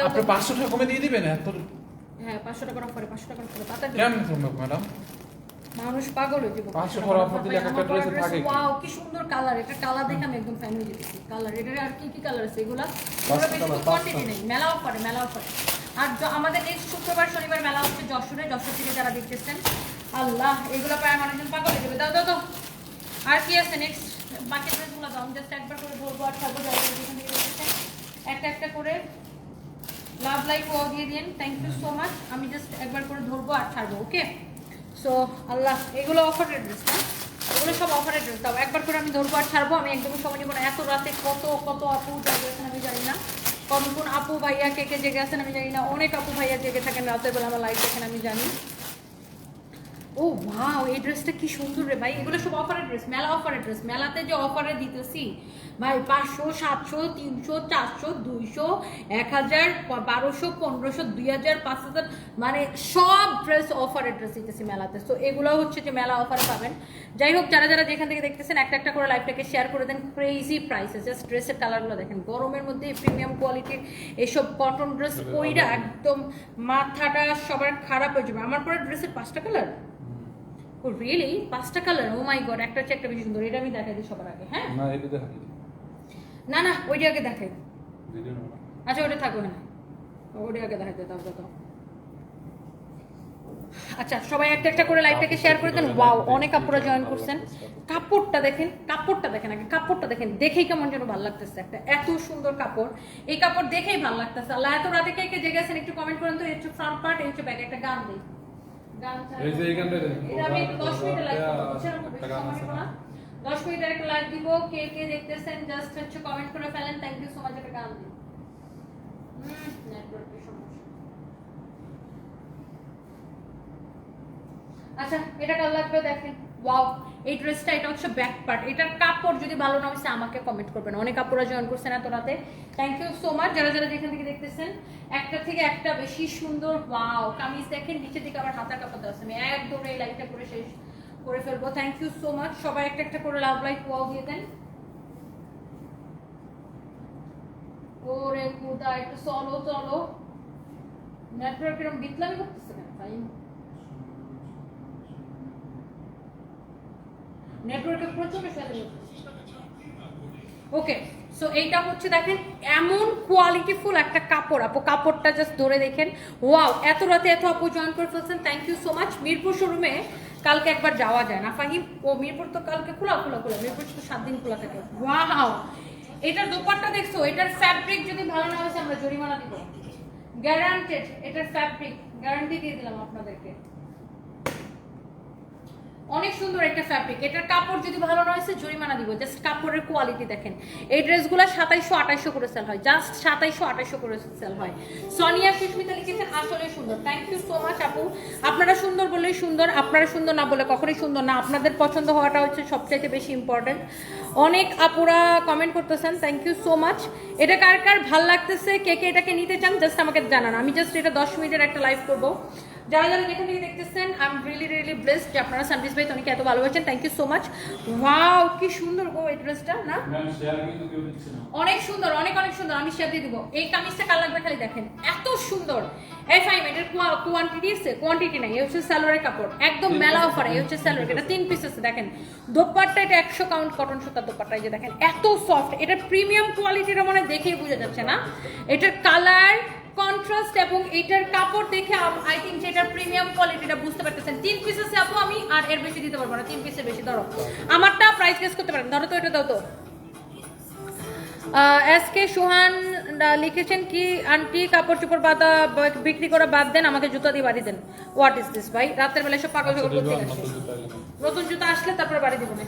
আপনি পাঁচশো টাকা কমে দিয়ে দিবেন এত? হ্যাঁ পাঁচশো টাকার অফারে পাঁচশো টাকার অফারে তাড়াতাড়ি কেন কমবে ম্যাডাম? মানুষ পাগল হয়ে যাবে। পাঁচশো টাকার offer দিলে একটা dress থাকে। ওয়াও কি সুন্দর কালার এটা কালার দেখে আমি একদম ফ্যান হয়ে যেতেছি কালার এটার আর কি কি কালার আছে এগুলা? এগুলো বেশি কোয়ান্টিটি নেই মেলা অফারে মেলা অফারে আর আমাদের নেক্সট শুক্রবার শনিবার মেলা হচ্ছে যশোরে যশোর থেকে যারা দেখতেছেন আল্লাহ এগুলো প্রায় মানুষজন পাগল হয়ে যাবে। দাও দাও দাও। আর কি আছে নেক্সট বাকি ড্রেসগুলো দাও আমি জাস্ট একবার করে বলব আর থাকব যারা একটা একটা করে লাভ লাইফ ও দিয়ে দিন থ্যাংক ইউ সো মাচ আমি জাস্ট একবার করে ধরবো আর ছাড়বো ওকে সো আল্লাহ, এগুলো অফারের ড্রেস না? এগুলো সব অফারের ড্রেস দাও একবার করে আমি ধরবো আর ছাড়বো। আমি একদমই সময় নিব না। এত রাতে কত কত আপু জায়গা আমি জানি না। কোন আপু ভাইয়া কে কে জেগে আছেন আমি জানি না। অনেক আপু ভাইয়া জেগে থাকেন রাতের বেলা আমার লাইফ দেখেন আমি জানি। ও ওয়াও এই ড্রেসটা কি সুন্দর রে ভাই। এগুলো সব অফারের ড্রেস মেলা অফারের ড্রেস মেলাতে যে অফারে দিতেছি ভাই পাঁচশো সাতশো তিনশো চারশো দুইশো এক হাজার বারোশো পনেরোশো দুই হাজার পাঁচ হাজার মানে সব ড্রেস অফারের ড্রেস দিতেছি মেলাতে। তো এগুলো হচ্ছে যে মেলা অফারে পাবেন। যাই হোক যারা যারা যেখান থেকে দেখতেছেন একটা একটা করে লাইফটাকে শেয়ার করে দেন। ক্রেজি প্রাইসে জাস্ট ড্রেসের কালারগুলো দেখেন। গরমের মধ্যে প্রিমিয়াম কোয়ালিটির এসব কটন ড্রেস পইরা একদম মাথাটা সবার খারাপ হয়ে যাবে। আমার পরে ড্রেসের পাঁচটা কালার রিয়েলি পাঁচটা কালার ও মাই গড একটা হচ্ছে একটা বেশি সুন্দর। এটা আমি দেখাই দিই সবার আগে হ্যাঁ? না এটা দেখা না না ওইটা আগে দেখাই। আচ্ছা ওটা না। ওটা আগে দেখাই দাও দাও আচ্ছা সবাই একটা একটা করে লাইভটাকে শেয়ার করে দেন। ওয়াও অনেক আপুরা জয়েন করছেন। কাপড়টা দেখেন কাপড়টা দেখেন আগে কাপড়টা দেখেন। দেখেই কেমন যেন ভালো লাগতেছে একটা। এত সুন্দর কাপড়। এই কাপড় দেখেই ভালো লাগতেছে। আল্লাহ এত রাতে কে কে জেগে আছেন একটু কমেন্ট করেন তো। এই হচ্ছে ফ্রন্ট পার্ট এই হচ্ছে ব্যাক একটা গান দিই। এই যে এইখানটায় এটা আমি লাইভ করব গান সময় আছে। নেব না। দশ মিনিটের একটা লাইভ দিব কে কে দেখতেছেন জাস্ট হচ্ছে কমেন্ট করে ফেলেন থ্যাংক ইউ সো মাচ একটা গান দিই নেটওয়ার্কের সমস্যা। আচ্ছা এটা কাল লাগবে দেখেন? ওয়াও এই ড্রেসটা এটা হচ্ছে ব্যাক পার্ট এটার কাপড় যদি ভালো না হয়েছে আমাকে কমেন্ট করবেন। অনেক কাপড়রা জয়েন করছেন এত রাতে থ্যাংক ইউ সো মাচ যারা যারা যেখান থেকে দেখতেছেন একটা থেকে একটা বেশি সুন্দর ওয়াও কামিজ দেখেন, নিচের দিকে আবার হাতার কাপড় দেওয়া আমি একদম এই লাইটটা করে শেষ করে ফেলব। থ্যাংক ইউ সো মাচ সবাই একটা একটা করে লাভ লাইট ওয়াও দিয়ে দেন। ওরে কুদা একটু চলো চলো। নেটওয়ার্ক এরকম বিতলামি করতেছে ফাইন নেটওয়ার্কে ফেলে ওকে সো এইটা হচ্ছে দেখেন, এমন কোয়ালিটিফুল একটা কাপড়। আপু, কাপড়টা জাস্ট ধরে দেখেন। ওয়াও এত রাতে এত আপু জয়েন করে ফেলছেন। Thank you so much Mirpur শোরুমে কালকে একবার যাওয়া যায় না, ফাহিম? ও, মিরপুর তো কালকে খোলা খোলা খোলা। মিরপুর তো সাত দিন খোলা থাকে। ওয়াও এটার দোপাট্টা দেখছ? এটার ফ্যাব্রিক যদি ভালো না হয়েছে, আমরা জরিমানা দিব। গ্যারান্টেড এটার ফ্যাব্রিক গ্যারান্টি দিয়ে দিলাম আপনাদেরকে। অনেক সুন্দর একটা ফ্যাব্রিক এটার কাপড় যদি ভালো না হয়েছে, জরিমানা দিব। জাস্ট কাপড়ের কোয়ালিটি দেখেন। এই ড্রেসগুলো সাতাইশশো আঠাইশশো করে সেল হয়। জাস্ট সাতাইশশো আঠাইশশো করে সেল হয়। সোনিয়া সুস্মিতা লিখেছেন আসলে সুন্দর। থ্যাংক ইউ সো মাচ আপু। আপনারা সুন্দর বললেই সুন্দর, আপনারা সুন্দর না বলে কখনোই সুন্দর না। আপনাদের পছন্দ হওয়াটা হচ্ছে সবচাইতে বেশি ইম্পর্টেন্ট অনেক আপুরা কমেন্ট করতেছেন থ্যাংক ইউ সো মাচ এটা কার কার ভালো লাগতেছে? কে কে এটাকে নিতে চান? জাস্ট আমাকে জানান। আমি জাস্ট এটা দশ মিনিটের একটা লাইভ করব। যারা যারা যেখান থেকে দেখতেছেন I am really really blessed যে আপনারা সানবিস ভাই তনিকে এত ভালোবাসেন। Thank you so much wow কি সুন্দর গো এই ড্রেসটা না? অনেক সুন্দর অনেক অনেক সুন্দর। আমি শেয়ার দিয়ে দিব। এই কামিজটা কার লাগবে খালি দেখেন। এত সুন্দর। এই ফাইম এটার কোয়ান্টিটি আছে? কোয়ান্টিটি নাই। এই হচ্ছে সালোয়ারের কাপড়। একদম মেলা অফার এই হচ্ছে সালোয়ার এটা তিন পিস আছে দেখেন। দোপাট্টা এটা একশো কাউন্ট কটন সুতার দোপাট্টা এই যে দেখেন। এত সফট এটা প্রিমিয়াম কোয়ালিটিটা মনে দেখেই বোঝা যাচ্ছে না? এটার কালার কন্ট্রাস্ট এবং এটার কাপড় দেখে আই থিঙ্ক যে এটার প্রিমিয়াম কোয়ালিটিটা বুঝতে পারতেছেন। তিন পিস আছে আপু আমি আর এর বেশি দিতে পারব না। তিন পিসের বেশি ধরো। আমারটা প্রাইস গেস করতে পারেন। ধরো তো এটা দাও তো। এস কে সোহান লিখেছেন কি আন্টি কাপড় চোপড় বাদা বিক্রি করা বাদ দেন আমাকে জুতা দিয়ে বাড়ি দেন। হোয়াট ইজ দিস ভাই? রাতের বেলা সব পাগল ঝগড় করতে গেছে নতুন জুতা আসলে তারপরে বাড়ি দিব না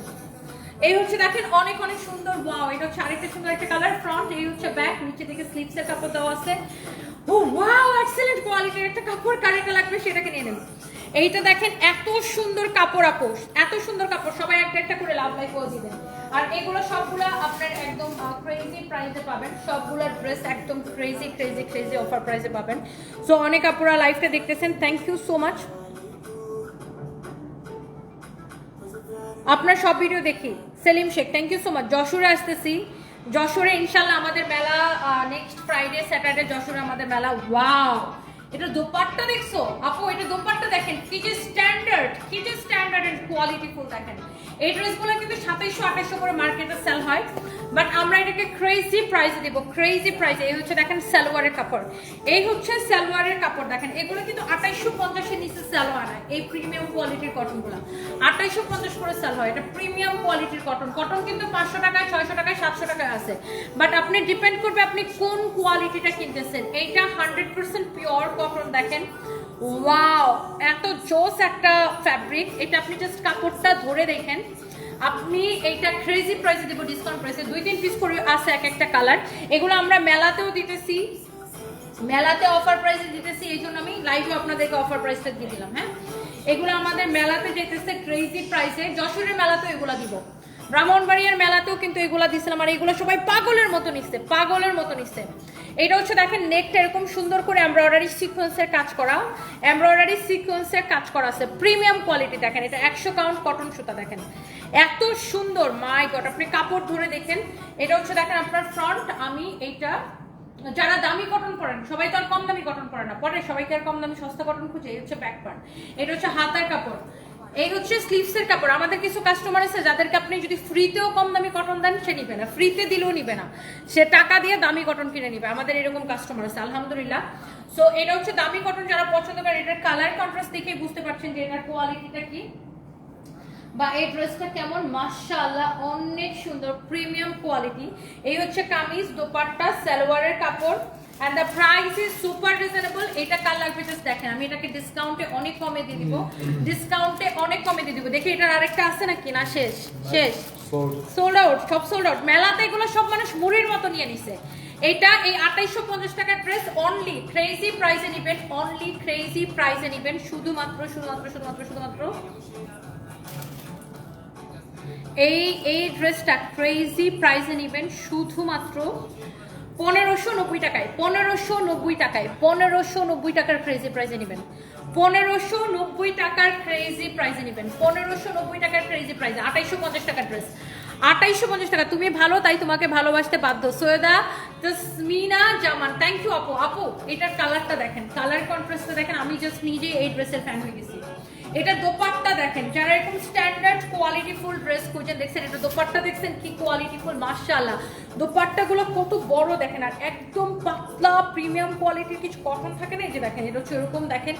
এই হচ্ছে দেখেন অনেক অনেক সুন্দর ওয়াও এটা হচ্ছে আরেকটা সুন্দর একটা কালার ফ্রন্ট এই হচ্ছে ব্যাক নিচে দিকে স্লিপসের কাপড় দেওয়া আছে। ও ওয়াও কোয়ালিটির একটা কাপড় লাগবে সেটাকে নিয়ে এইটা দেখেন, এত সুন্দর কাপড় আপোষ, এত সুন্দর কাপড়, সবাই একটা একটা করে আপনার পাবেন। সবগুলো ড্রেস একদম ক্রেজি ক্রেজি ক্রেজি অফার পাবেন। সো অনেক আপুরা লাইফটা দেখতেছেন থ্যাংক ইউ সো মাচ আপনার সব ভিডিও দেখি, Selim Sheikh thank you so much যশোরে আসতেছি যশোরে ইনশাল্লাহ আমাদের মেলা নেক্সট ফ্রাইডে স্যাটারডে যশোরে আমাদের মেলা। ওয়াও এটা দোপাট্টা দেখছ? আপু, এটা দোপাট্টা দেখেন কি যে স্ট্যান্ডার্ড কি যে স্ট্যান্ডার্ড এন্ড কোয়ালিটি ফুল দেখেন। এই ড্রেসগুলো কিন্তু সাতাইশশো, আঠাইশশো করে মার্কেটে সেল হয়। বাট আমরা এটাকে ক্রেজি প্রাইসে দিব ক্রেজি প্রাইসে এই হচ্ছে দেখেন সালোয়ারের কাপড়। এই হচ্ছে সালোয়ারের কাপড় দেখেন। এগুলো কিন্তু আঠাইশশো পঞ্চাশের নিচে সেল হয় না। এই প্রিমিয়াম কোয়ালিটির কটনগুলো আঠাইশশো পঞ্চাশ করে সেল হয়। এটা প্রিমিয়াম কোয়ালিটির কটন কটন কিন্তু পাঁচশো টাকায়, ছয়শো টাকায়, সাতশো টাকায় আছে। বাট আপনি ডিপেন্ড করবে আপনি কোন কোয়ালিটিটা কিনতেছেন। এইটা হান্ড্রেড পিওর কটন দেখেন। ওয়াও এত জোস একটা ফ্যাব্রিক এটা আপনি জাস্ট কাপড়টা ধরে দেখেন। আপনি এইটা ক্রেজি প্রাইসে দেবো ডিসকাউন্ট প্রাইসে দুই তিন পিস করে আছে এক একটা কালার এগুলো আমরা মেলাতেও দিতেছি। মেলাতে অফার প্রাইসে দিতেছি, এই জন্য আমি লাইভে আপনাদেরকে অফার প্রাইসটা দিয়ে দিলাম হ্যাঁ? এগুলো আমাদের মেলাতে যেতেছে ক্রেজি প্রাইসে যশোরের মেলাতেও এগুলো দিব। ব্রাহ্মণবাড়িয়ার মেলাতেও কিন্তু এগুলা দিছিলাম। আর এগুলো সবাই পাগলের মতো নিচ্ছে, পাগলের মতো নিচ্ছে। এটা হচ্ছে দেখেন নেকটা এরকম সুন্দর করে এমব্রয়ডারি সিকোয়েন্সের কাজ করা। এমব্রয়ডারি সিকোয়েন্সের কাজ করা আছে। প্রিমিয়াম কোয়ালিটি দেখেন, এটা একশো কাউন্ট কটন সুতা দেখেন। এত সুন্দর মাই গড আপনি কাপড় ধরে দেখেন। এটা হচ্ছে দেখেন আপনার ফ্রন্ট আমি এইটা, যারা দামি কটন পরেন, সবাই তো আর কম দামি কটন পরে না, পরে সবাইকে আর কম দামি সস্তা কটন খুঁজে, এই হচ্ছে ব্যাক পার্ট এটা হচ্ছে হাতার কাপড়। এই হচ্ছে স্লিভসের কাপড়। আমাদের কিছু কাস্টমার আছে যাদেরকে আপনি যদি ফ্রিতেও কম দামি কটন দেন, সে নিবে না। ফ্রিতে দিলেও নিবে না। সে টাকা দিয়ে দামি কটন কিনে নিবে। আমাদের এরকম কাস্টমার আছে, আলহামদুলিল্লাহ। সো এটা হচ্ছে দামি কটন যারা পছন্দ করে এটার কালার কন্ট্রাস্ট দেখে বুঝতে পারছেন যে এটার কোয়ালিটিটা কি। বা এই ড্রেসটা কেমন? মাশাআল্লাহ, অনেক সুন্দর প্রিমিয়াম কোয়ালিটি এই হচ্ছে কামিজ, দোপাট্টা, সালোয়ারের কাপড়। And the price is super reasonable লাগবে জাস্ট দেখেন আমি এটাকে ডিসকাউন্টে অনেক কমে দিয়ে দিব। ডিসকাউন্টে অনেক কমে দিয়ে দিব। দেখি এটার আরেকটা আছে নাকি? না শেষ শেষ। সোল্ড আউট সব সোল্ড আউট মেলাতে এগুলো সব মানুষ মুড়ির মতো নিয়ে নিছে। এটা এই আঠাইশো পঞ্চাশ টাকার ড্রেস অনলি ক্রেজি প্রাইসে অনলি ক্রেজি প্রাইসে শুধুমাত্র শুধুমাত্র শুধুমাত্র শুধুমাত্র। এই এই ড্রেসটা ক্রেজি প্রাইসে শুধুমাত্র পনেরোশো নব্বই টাকায়, পনেরোশো নব্বই টাকায়, পনেরোশো নব্বই টাকার ক্রেজি প্রাইসে নেবেন। পনেরোশো নব্বই টাকার ক্রেজি প্রাইসে নেবেন। পনেরোশো নব্বই টাকার ক্রেজি প্রাইসে আঠাইশো পঞ্চাশ টাকার ড্রেস আঠাইশো পঞ্চাশ টাকা, তুমি ভালো, তাই তোমাকে ভালোবাসতে বাধ্য। সৈয়দা তসমিনা জামান থ্যাংক ইউ আপু। আপু, এটার কালারটা দেখেন কালার কন্ট্রাস্টটা দেখেন, আমি জাস্ট নিজে এই ড্রেসের ফ্যান হয়ে গেছি। এটা দোপাট্টা দেখেন, যারা এরকম স্ট্যান্ডার্ড কোয়ালিটি ফুল ড্রেস খুঁজেন, দেখছেন এটা দোপাট্টা, দেখছেন কি কোয়ালিটি ফুল মার্শাল্লাহ দোপাট্টাগুলো কত বড় দেখেন, আর একদম পাতলা প্রিমিয়াম কোয়ালিটির কিছু কটন থাকে না, এই যে দেখেন, এটা হচ্ছে এরকম দেখেন।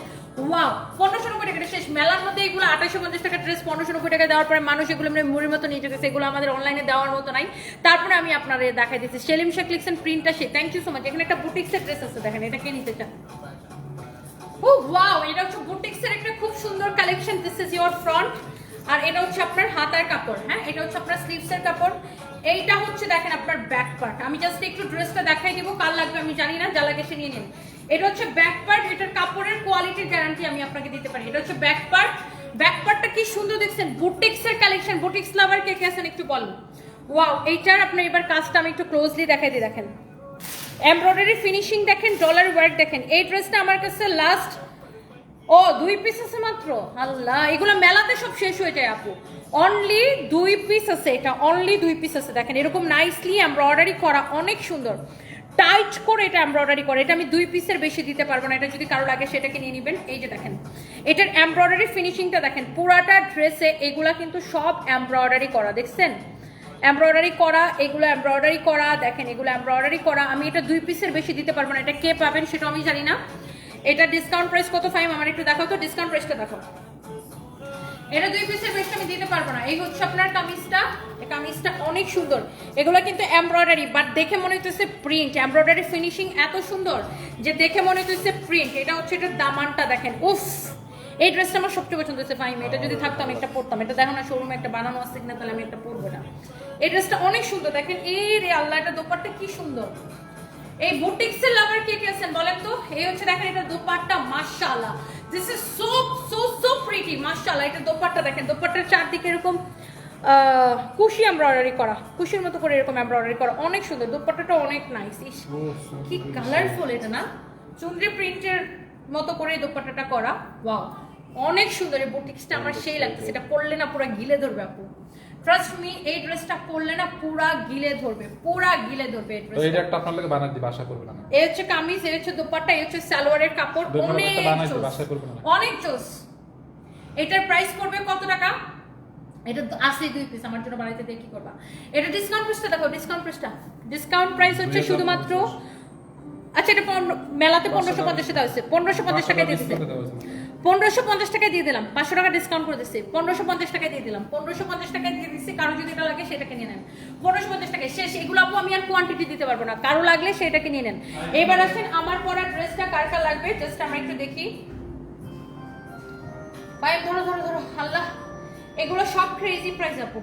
ওয়াও পনেরোশো নব্বই টাকা শেষ। মেলার মধ্যে এগুলো আঠাশশো পঞ্চাশ টাকা ড্রেস পনেরোশো নব্বই টাকা দেওয়ার পরে মানুষ এগুলো মানে মুড়ির মতো নিয়ে যেতেছে এগুলো আমাদের অনলাইনে দেওয়ার মতো নাই। তারপরে আমি আপনাদের দেখাই দিচ্ছি, সেলিম শেখ লিখছেন প্রিন্টটা সে থ্যাংক ইউ সো মাচ এখানে একটা বুটিক্সের ড্রেস আছে, দেখেন, এটা কে নিতে চান ও ওয়াও এটা হচ্ছে বুটিক্সের একটা খুব সুন্দর collection this is your front আর এটা হচ্ছে আপনার হাতার কাপড় হ্যাঁ? এটা হচ্ছে আপনার স্লিভসের কাপড়। এইটা হচ্ছে দেখেন আপনার ব্যাক পার্ট আমি জাস্ট একটু ড্রেসটা দেখাই দিব কাল লাগবে আমি জানি না যা নিয়ে নিন। এটা হচ্ছে ব্যাক পার্ট এটার কাপড়ের কোয়ালিটির গ্যারান্টি আমি আপনাকে দিতে পারি। এটা হচ্ছে ব্যাক পার্ট ব্যাক পার্টটা কি সুন্দর দেখছেন? বুটিক্সের কালেকশন বুটিক্স লাভার কে কে আছেন একটু বলুন। ওয়াও এইটার আপনার এবার কাজটা আমি একটু ক্লোজলি দেখাই দিই দেখেন। এমব্রয়ডারি ফিনিশিং দেখেন ডলার ওয়ার্ক দেখেন। এই ড্রেসটা আমার কাছে লাস্ট ও, দুই পিস আছে মাত্র? আল্লাহ, এগুলো মেলাতে সব শেষ হয়ে যায়, আপু। অনলি দুই পিস আছে, এটা অনলি দুই পিস আছে। দেখেন, এরকম নাইসলি এমব্রয়ডারি করা অনেক সুন্দর। টাইট করে এটা এমব্রয়ডারি করে। এটা আমি দুই পিসের বেশি দিতে পারব না। এটা যদি কারও লাগে সেটাকে নিয়ে নেবেন। এই যে দেখেন, এটার এমব্রয়ডারি ফিনিশিংটা দেখেন। পুরাটা ড্রেসে এগুলা কিন্তু সব এমব্রয়ডারি করা, দেখছেন? এমব্রয়ডারি করা, এগুলো এমব্রয়ডারি করা, দেখেন এগুলো এমব্রয়ডারি করা। আমি এটা দুই পিসের বেশি দিতে পারব না। এটা কে পাবেন সেটা আমি জানি না। এটা ডিসকাউন্ট প্রাইস কত ফাইম? আমার একটু দেখাও তো ডিসকাউন্ট প্রাইসটা দেখো এটা দুই পিসের বেশি আমি দিতে পারব না। এই হচ্ছে আপনার কামিজটা। এই কামিজটা অনেক সুন্দর। এগুলো কিন্তু এমব্রয়ডারি বাট দেখে মনে হইতেছে প্রিন্ট এমব্রয়ডারি ফিনিশিং এত সুন্দর যে দেখে মনে হইতেছে প্রিন্ট এটা হচ্ছে এটার দামানটা, দেখেন। উফ! এই ড্রেসটা আমার সবচেয়ে পছন্দ হচ্ছে ফাইম এটা যদি থাকতো, আমি একটা পরতাম। এটা দেখো না শোরুমে একটা বানানো আছে কিনা, তাহলে আমি একটা পরবো না। এই ড্রেসটা অনেক সুন্দর। দেখেন, এই রে আল্লাহ, এটা দোপারটা কি সুন্দর। এই বুটিক্সের লাভার কে কে আছেন বলেন তো? এই হচ্ছে, দেখেন, এটা দোপাট্টা, মাশাআল্লাহ। This is so so so pretty মাশাআল্লাহ। এটা দোপাট্টা, দেখেন, দোপাট্টার চারদিকে এরকম কুশি এমব্রয়ডারি করা। কুশির মতো করে এরকম এমব্রয়ডারি করা। অনেক সুন্দর। দোপাট্টাটা অনেক নাইস ইস, কি কালারফুল এটা না? চুনরি প্রিন্টের মতো করে দোপাট্টাটা করা। ওয়াও অনেক সুন্দর এই বুটিক্সটা আমার সেই লাগতেছে এটা পরলে না পুরো গিলে ধরবে আপু। ট্রাস্ট মি এই ড্রেসটা পরলে না পুরা গিলে ধরবে পুরা গিলে ধরবে এই তো এটা একটা আপনার লাগে বানাই দিবে আশা করবে না? এই হচ্ছে কামিজ এই হচ্ছে দোপাট্টা এই হচ্ছে সালোয়ারের কাপড় অনেক অনেক জোস এটার প্রাইস পড়বে কত টাকা? এটা আছে দুই পিস আমার জন্য বাড়িতে দিয়ে কি করবা? এটা ডিসকাউন্ট প্রাইসটা দেখো ডিসকাউন্ট প্রাইসটা ডিসকাউন্ট প্রাইস হচ্ছে শুধুমাত্র আচ্ছা এটা মেলাতে পনেরোশো পঞ্চাশে দেওয়া হচ্ছে পনেরোশো পঞ্চাশ টাকায় দিয়ে দিচ্ছে পনেরোশো পঞ্চাশ টাকায় দিয়ে দিলাম পাঁচশো টাকা ডিসকাউন্ট করে দিচ্ছি। পনেরোশো পঞ্চাশ টাকায় দিয়ে দিলাম। পনেরোশো পঞ্চাশ টাকায় দিয়ে দিচ্ছি কারও যদি এটা লাগে সেটাকে নিয়ে নেন। পনেরোশো পঞ্চাশ টাকায় শেষ এগুলো আপু আমি আর কোয়ান্টিটি দিতে পারব না। কারও লাগলে সেটাকে নিয়ে নেন। এবার আসেন আমার পরা ড্রেসটা কার কার লাগবে? জাস্ট আমরা একটু দেখি। পাইপ ধরো ধরো ধরো আল্লাহ। এগুলো সব ক্রেজি প্রাইস আপু।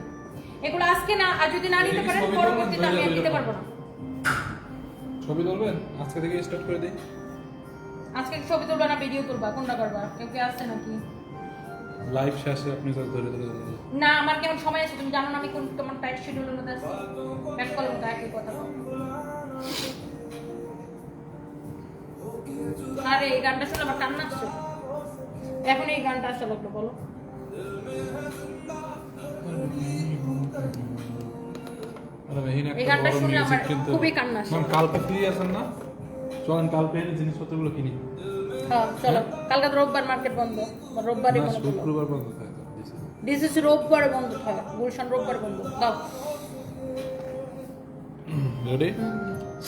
এগুলো আজকে না আর যদি না নিতে পারেন পরবর্তীতে আমি আর দিতে পারব না। ছবি তুলবেন? আজকে থেকে স্টার্ট করে দিই। আজকে ছবি তুলবা না ভিডিও তুলবা? কোনটা করবা? কেউ কি আসছে নাকি? লাইভ শেষে আপনি ধরে ধরে ধরে না আমার কেমন সময় আছে? তুমি জানো না আমি কোন তোমার টাইট শিডিউলের মধ্যে আছি? ব্যাক কলের মতো একই কথা। আরে এই গানটা শুনে আমার কান্না আসছে এখন এই গানটা আসছে লাগল বলো। এই গানটা শুনলে আমার খুবই কান্না আসে। ম্যাম কালকে ফ্রি আছেন না? চলেন কালকে জিনিসপত্রগুলো কিনি। হ্যাঁ চলো। কালকে তো রোববার মার্কেট বন্ধ। রোববারই বন্ধ শুক্রবার বন্ধ থাকে দিস রোববার বন্ধ থাকে। গুলশান রোববার বন্ধ। দাও। রেডি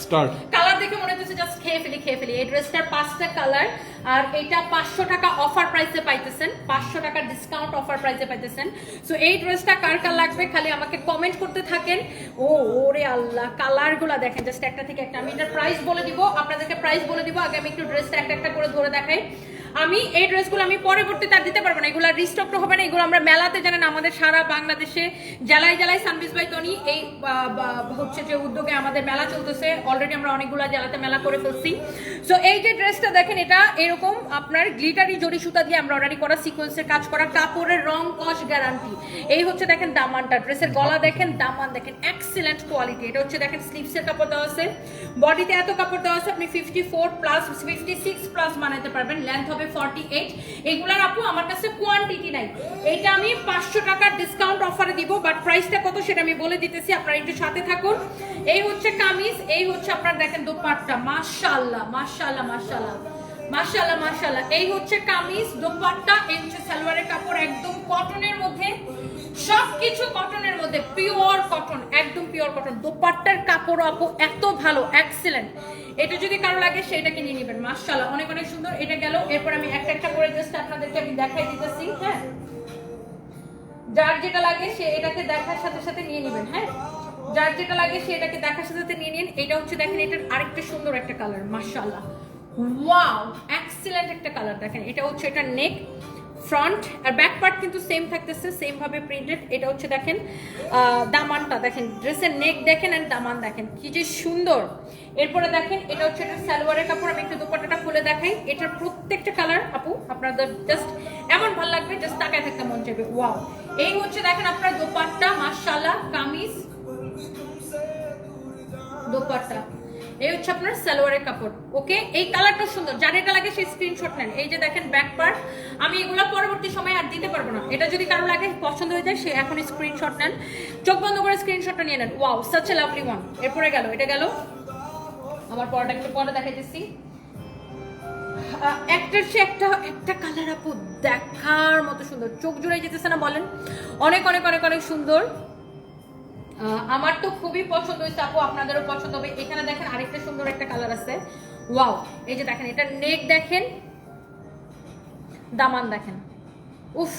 স্টার্ট কালার দেখে মনে হচ্ছে জাস্ট খেয়ে ফেলি খেয়ে ফেলি। এই ড্রেসটার পাঁচটা কালার আর এটা পাঁচশো টাকা অফার প্রাইসে পাইতেছেন, পাঁচশো টাকার ডিসকাউন্ট অফার প্রাইসে পাইতেছেন। সো এই ড্রেসটা কার কার লাগবে খালি আমাকে কমেন্ট করতে থাকেন। ও, ওরে আল্লাহ কালারগুলা দেখেন জাস্ট একটা থেকে একটা। আমি এটার প্রাইস বলে দিব, আপনাদেরকে প্রাইস বলে দিব। আগে আমি একটু ড্রেসটা একটা একটা করে ধরে দেখাই। আমি এই ড্রেসগুলো আমি পরবর্তীতে আর দিতে পারব না। এগুলো রিস্টক হবে না। এগুলো আমরা মেলাতে জানেন আমাদের সারা বাংলাদেশে জেলায় জেলায় সানবিস বাই টনি এই হচ্ছে যে উদ্যোগে আমাদের মেলা চলতেছে। অলরেডি আমরা অনেকগুলো জেলাতে মেলা করে ফেলছি। সো এই যে ড্রেসটা দেখেন, এটা এরকম আপনার গ্লিটারি জড়ি সুতা দিয়ে আমরা অলরেডি করা সিকোয়েন্সের কাজ করা। কাপড়ের রং কস গ্যারান্টি এই হচ্ছে দেখেন দামানটা। ড্রেসের গলা দেখেন, দামান দেখেন এক্সিলেন্ট কোয়ালিটি এটা হচ্ছে দেখেন স্লিভসের কাপড় দেওয়া আছে। বডিতে এত কাপড় দেওয়া আছে, আপনি fifty four plus fifty six plus বানাতে পারবেন। লেন্থ হবে কোয়ান্টিটি নাই। এটা আমি পাঁচশো টাকার প্রাইসটা কত সেটা আমি বলে দিতেছি, আপনারা সাথে থাকুন। এই হচ্ছে কামিজ, এই হচ্ছে আপনার এই হচ্ছে কামিজ, দোপাট্টা এই হচ্ছে কাপড় একদম কটনের মধ্যে। সবকিছু কটনের মধ্যে পিওর কটন একদম পিওর কটন দোপাট্টার কাপড় আপু, এত ভালো এক্সিলেন্ট এটা যদি কারও লাগে, সেটাকে নিয়ে নেবেন। মাশাআল্লাহ, অনেক অনেক সুন্দর। এটা গেল। এরপর আমি একটা একটা করে জাস্ট আপনাদেরকে আমি দেখাই দিতেছি হ্যাঁ? যার যেটা লাগে, সে এটাকে দেখার সাথে সাথে নিয়ে নেবেন হ্যাঁ? যার যেটা লাগে, সে এটাকে দেখার সাথে নিয়ে নিন। এটা হচ্ছে, দেখেন, এটার আরেকটা সুন্দর একটা কালার মাশাআল্লাহ। ওয়াও এক্সিলেন্ট একটা কালার দেখেন। এটা হচ্ছে, এটা নেক ফ্রন্ট আর ব্যাক পার্ট কিন্তু সেম থাকতেছে সেম ভাবে প্রিন্টেড এটা হচ্ছে দেখেন দামানটা। দেখেন ড্রেসের নেক দেখেন এন্ড দামান দেখেন। কি যে সুন্দর। এরপরে দেখেন, এটা হচ্ছে এটা সালোয়ারের কাপড়। আমি একটু দুপাট্টাটা খুলে দেখাই। এটার প্রত্যেকটা কালার আপু, আপনাদের জাস্ট এমন ভালো লাগবে জাস্ট তাকায় থাকতে মন চাইবে। ওয়াও এই হচ্ছে দেখেন আপনার দোপাট্টা, মাশাআল্লাহ, কামিজ। দোপাট্টা। এই হচ্ছে আপনার সালোয়ারের কাপড় ওকে এই কালারটা সুন্দর। যার এটা লাগে সেই স্ক্রিনশট নেন। এই যে দেখেন ব্যাক পার্ট আমি এগুলো পরবর্তী সময় আর দিতে পারব না। এটা যদি কারও লাগে, পছন্দ হয়ে যায়, সে এখনই স্ক্রিনশট নেন। চোখ বন্ধ করে স্ক্রিনশটটা নিয়ে নেন। Wow such a lovely one এরপরে গেল, এটা গেল। আমার পরটা একটু পরে দেখাইতেছি। একটার সে একটা একটা কালার আপু দেখার মতো সুন্দর। চোখ জুড়ে যেতেছে না বলেন। অনেক অনেক অনেক অনেক সুন্দর। আমার তো খুবই পছন্দ হয়েছে, আপু, আপনাদেরও পছন্দ হবে। এখানে দেখেন আরেকটা সুন্দর একটা কালার আছে। ওয়াও এই যে দেখেন, এটা নেক দেখেন, দামান দেখেন। উফ,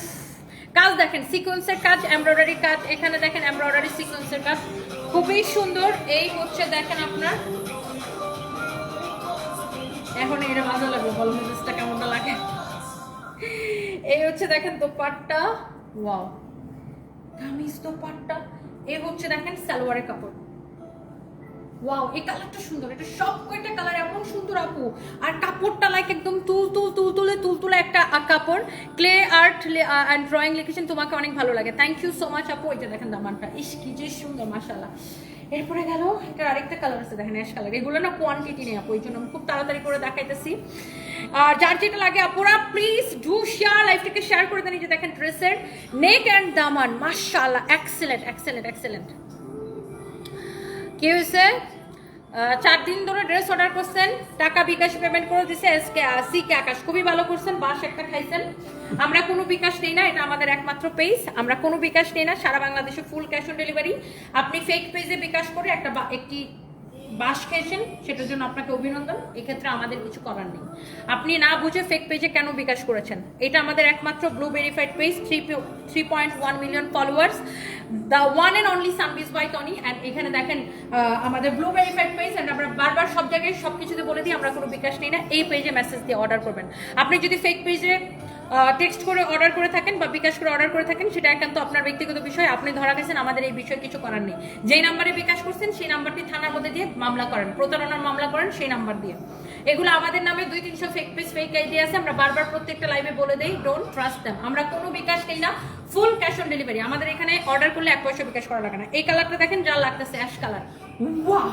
কাজ দেখেন সিকোয়েন্সের কাজ এমব্রয়ডারি কাজ, এখানে দেখেন এমব্রয়ডারি সিকোয়েন্সের কাজ। খুবই সুন্দর, এই হচ্ছে দেখেন আপনার। এখন এটা ভালো লাগবে, বল মেজাজটা কেমনটা লাগে? এই হচ্ছে দেখেন দোপাট্টা। ওয়াও কামিজ দোপাট্টা। এই হচ্ছে দেখেন সালোয়ারের কাপড়। ওয়াও এই কালারটা সুন্দর। এটা সব কয়টা কালার এমন সুন্দর আপু। আর কাপড়টা লাইক একদম তুল তুল তুল, তুলে তুল, তুলে একটা কাপড়। ক্লে আর্ট অ্যান্ড ড্রয়িং লিখেছেন তোমাকে অনেক ভালো লাগে। থ্যাংক ইউ সো মাচ আপু। এটা দেখেন দামানটা। ইস, কি যে সুন্দর, মাশাআল্লাহ। এরপরে গেল এটা আরেকটা কালার আছে। দেখেন অ্যাশ কালার এগুলো না কোয়ান্টিটি নেই আপু, এই জন্য খুব তাড়াতাড়ি করে দেখাইতেছি। আর যার যেটা লাগে আপুরা প্লিজ ডু শেয়ার লাইফটাকে শেয়ার করে দেন। এই যে দেখেন ড্রেসের নেক অ্যান্ড দামান। মাশাআল্লাহ। এক্সেলেন্ট এক্সেলেন্ট এক্সেলেন্ট কি হয়েছে? চার দিন ধরে ড্রেস অর্ডার করছেন, টাকা বিকাশ পেমেন্ট করে দিছে এসকে সি কে আকাশ। খুবই ভালো করছেন বাস একটা খাইছেন। আমরা কোনো বিকাশ নেই না, এটা আমাদের একমাত্র পেজ আমরা কোনো বিকাশ নেই না, সারা বাংলাদেশে ফুল ক্যাশ অন ডেলিভারি আপনি ফেক পেজে বিকাশ করে একটা একটি বাস খেয়েছেন, সেটার জন্য আপনাকে অভিনন্দন। এক্ষেত্রে আমাদের কিছু করার নেই। আপনি না বুঝে ফেক পেজে কেন বিকাশ করেছেন? এটা আমাদের একমাত্র blue verified page three three point one million followers the one and only সানবিজ by Tony and এখানে দেখেন আমাদের ব্লু ভেরিফাইড পেজ অ্যান্ড আমরা বারবার সব জায়গায় সব কিছুতে বলে দিই, আমরা কোনো বিকাশ নেই না। এই পেজে মেসেজ দিয়ে অর্ডার করবেন। আপনি যদি ফেক পেজে টেক্সট করে অর্ডার করে থাকেন বা বিকাশ করে অর্ডার করে থাকেন, সেটা একান্ত আপনার ব্যক্তিগত বিষয়। আপনি ধরা গেছেন, আমাদের এই বিষয়ে কিছু করার নেই। যেই নাম্বারে বিকাশ করছেন, সেই নাম্বারটি থানার মধ্যে দিয়ে মামলা করেন, প্রতারণার মামলা করেন, সেই নাম্বার দিয়ে। এগুলো আমাদের নামে দুই তিনশো ফেক পেজ ফেক আইডি আছে, আমরা বারবার প্রত্যেকটা লাইভে বলে দেই ডোন্ট ট্রাস্ট দেম আমরা কোনো বিকাশ নেই না ফুল ক্যাশ অন ডেলিভারি আমাদের এখানে অর্ডার করলে এক পয়সা বিকাশ করা লাগে না। এই কালারটা দেখেন, যা লাগতেছে অ্যাশ কালার ওয়াও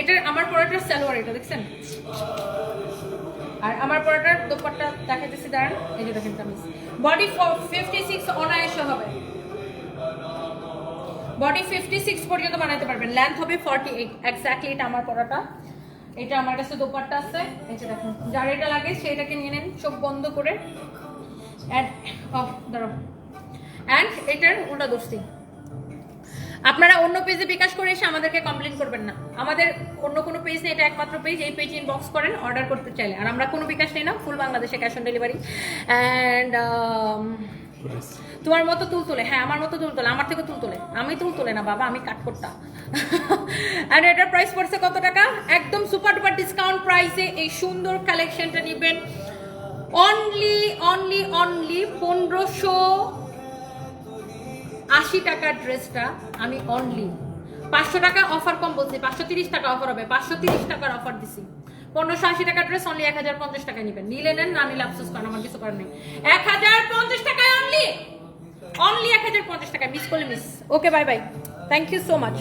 এটার, আমার পরোটার সালোয়ার এটা দেখছেন? আর আমার পরোটার দোপাট্টা দেখাইতেছি, দাঁড়ান। এই যে দেখেন কামিজ। বডি ফিফটি সিক্স অনায়াসে হবে। বডি ফিফটি সিক্স পর্যন্ত বানাইতে পারবেন। লেন্থ হবে ফর্টি এইট এক্স্যাক্টলি এটা আমার পরাটা। এটা আমার কাছে দোপাট্টা আছে। এই যে দেখুন, যার এটা লাগে সেটাকে নিয়ে নেন, চোখ বন্ধ করে। অ্যান্ড অফ দাঁড়াও। অ্যান্ড এটার উল্টা দোস্তি। আপনারা অন্য পেজে বিকাশ করে এসে আমাদেরকে কমপ্লেন করবেন না। আমাদের অন্য কোনো পেজ নেই, এটা একমাত্র পেজ এই পেজ ইনবক্স করেন অর্ডার করতে চাইলে। আর আমরা কোনো বিকাশ নেই না ফুল বাংলাদেশে ক্যাশ অন ডেলিভারি অ্যান্ড তোমার মতো তুল তোলে। হ্যাঁ আমার মতো তুল তোলে। আমার থেকে তুল তোলে। আমি তুল তোলে না, বাবা, আমি কাট করতা আর এটার প্রাইস পড়ছে কত টাকা? একদম সুপার ডুপার ডিসকাউন্ট প্রাইসে এই সুন্দর কালেকশনটা নেবেন। অনলি অনলি অনলি পনেরোশো আশি টাকার ড্রেসটা আমি অনলি পাঁচশো টাকা অফার কম বলছি, পাঁচশো তিরিশ টাকা অফার হবে, পাঁচশো তিরিশ টাকার অফার দিছি। পনেরোশো আশি টাকার ড্রেস অনলি এক হাজার পঞ্চাশ টাকায় নেবেন। নিলে নেন, না নিলে আফসোস করেন, আমার কিছু করার নেই। এক হাজার পঞ্চাশ টাকায় অনলি অনলি এক হাজার পঞ্চাশ টাকা মিস করলে miss okay bye bye thank you so much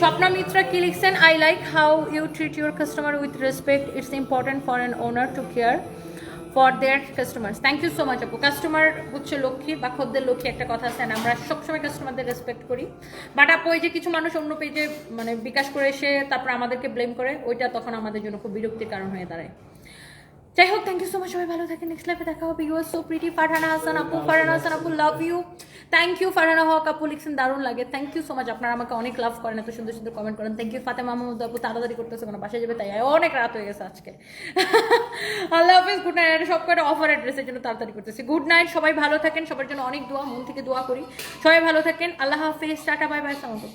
Swapna Mitra কি লিখছেন? I like how you treat your customer with respect it's important for an owner to care for their customer thank you so much আপু customer হচ্ছে লক্ষ্মী বা খদ্দের লক্ষ্মী একটা কথা আছে আমরা সবসময় কাস্টমারদের রেসপেক্ট করি। বাট আপু ওই যে কিছু মানুষ অন্য পেজে মানে বিকাশ করে এসে তারপর আমাদেরকে ব্লেম করে, ওইটা তখন আমাদের জন্য খুব বিরক্তির কারণ হয়ে দাঁড়ায়। যাই হোক থ্যাংক ইউ সো মাচ সবাই ভালো থাকেন নেক্সট লাইফে দেখা হবে। You are so pretty Farhana Hasan আপু, ফারহানা হাসান আপু love you thank you Farhana Haque আপু, লিখছেন, দারুণ লাগে। থ্যাংক ইউ সো মাচ আপনারা আমাকে অনেক লাভ করেন, এত সুন্দর সুন্দর কমেন্ট করেন। থ্যাংক ইউ ফাতেমা মাহমুদ আপু, তাড়াতাড়ি করতেছে, কোনো বাসায় যাবে, তাই অনেক রাত হয়ে গেছে আজকে। আল্লাহ হাফিজ গুড নাইট সব কটা অফার অ্যাড্রেসের জন্য তাড়াতাড়ি করতেছি। গুড নাইট সবাই ভালো থাকেন, সবার জন্য অনেক দোয়া, মন থেকে দোয়া করি। সবাই ভালো থাকেন, আল্লাহ হাফিজ, টাটা বাই বাই সামাকুম